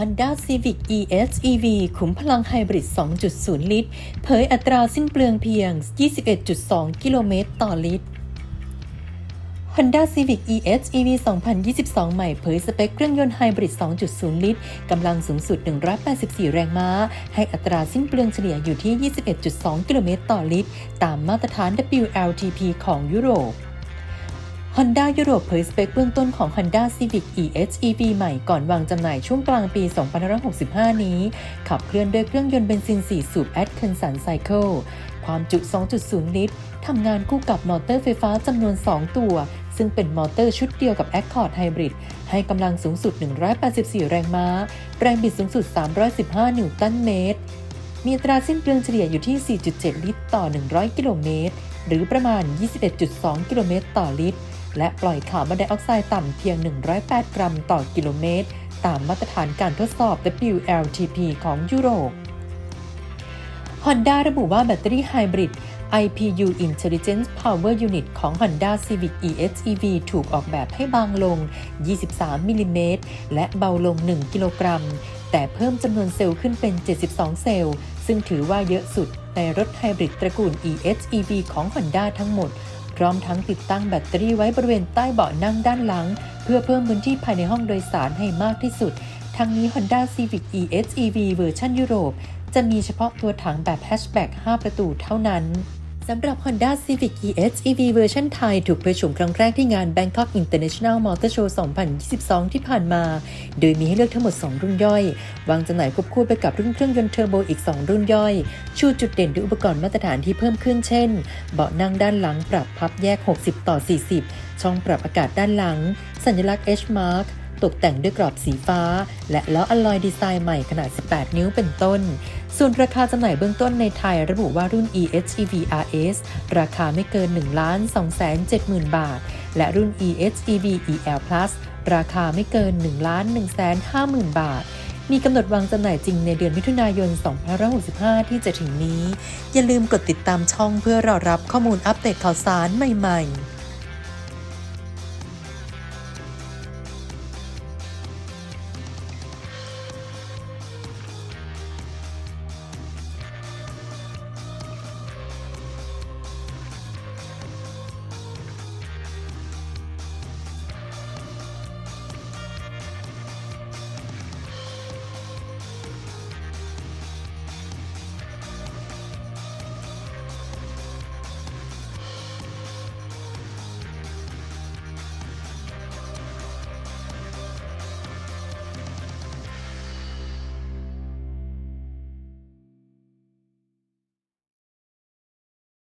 Honda Civic ES-EV ขุมพลังไฮบริด 2.0 ลิตร เผยอัตราสิ้นเปลืองเพียง 21.2 กิโลเมตรต่อลิตร Honda Civic ES-EV 2022 ใหม่เผยสเปคเครื่องยนต์ไฮบริด 2.0 ลิตร กำลังสูงสุด 184 แรงม้า ให้อัตราสิ้นเปลืองเฉลี่ยอยู่ที่ 21.2 กิโลเมตรต่อลิตร ตามมาตรฐาน WLTP ของยุโรป Honda ยุโรปเผยสเปคเบื้องต้นของ Honda Civic ES-EV ใหม่ก่อนวางจำหน่ายช่วงกลางปี 2565 นี้ ขับเคลื่อนด้วยเครื่องยนต์เบนซิน 4 สูบ Atkinson Cycle ความจุ 2.0 ลิตร ทำงานคู่กับมอเตอร์ไฟฟ้าจำนวน 2 ตัว ซึ่งเป็นมอเตอร์ชุดเดียวกับ Accord Hybrid ให้กำลังสูงสุด 184 แรงม้า แรงบิดสูงสุด 315 นิวตันเมตร มีตราสิ้นเปลืองเฉลี่ยอยู่ที่ 4.7 ลิตรต่อ 100 กิโลเมตร หรือประมาณ 21.2 กิโลเมตรต่อลิตร และปล่อยคาร์บอนไดออกไซด์ต่ำเพียง 108 กรัมต่อกิโลเมตร ตามมาตรฐานการทดสอบ WLTP ของยุโรป Honda ระบุว่าแบตเตอรี่ไฮบริด IPU Intelligent Power Unit ของ Honda Civic ES-EV ถูกออกแบบให้บางลง 23 มิลลิเมตร และเบาลง 1 กิโลกรัม แต่เพิ่มจำนวนเซลล์ขึ้นเป็น 72 เซลล์ ซึ่งถือว่าเยอะสุดในรถไฮบริดตระกูล ES-EV ของ Honda ทั้งหมด พร้อมทั้งติดตั้งแบตเตอรี่ไว้บริเวณใต้เบาะนั่งด้านหลัง เพื่อเพิ่มพื้นที่ภายในห้องโดยสารให้มากที่สุด ทั้งนี้ Honda Civic e-HEV เวอร์ชันยุโรป จะมีเฉพาะตัวถังแบบแฮชแบ็ก5ประตูเท่านั้น สำหรับ Honda Civic ES-EV เวอร์ชันไทย ถูกประชุมครั้งแรกที่งาน Bangkok International Motor Show 2022 ที่ผ่านมา โดยมีให้เลือกทั้งหมด 2 รุ่นย่อย วางจำหน่ายควบคู่ไปกับรุ่นเครื่องยนต์เทอร์โบอีก 2 รุ่นย่อย ชูจุดเด่นด้วยอุปกรณ์มาตรฐานที่เพิ่มขึ้นเช่น เบาะนั่งด้านหลังปรับพับแยก 60 ต่อ 40 ช่องปรับอากาศด้านหลัง สัญลักษณ์ H mark ตกแต่งด้วยกรอบสีฟ้า และล้ออลลอยดีไซน์ใหม่ขนาด 18 นิ้วเป็นต้น ส่วนราคาจำหน่ายเบื้องต้นในไทยระบุว่ารุ่น EHEV RS ราคาไม่เกิน 1,270,000 บาท และรุ่น EHEV EL Plus ราคาไม่เกิน 1,150,000 บาทมีกำหนดวางจำหน่ายจริงในเดือนมิถุนายน 2565 ที่จะถึงนี้ อย่าลืมกดติดตามช่องเพื่อรอรับข้อมูลอัปเดตข่าวสารใหม่ ๆ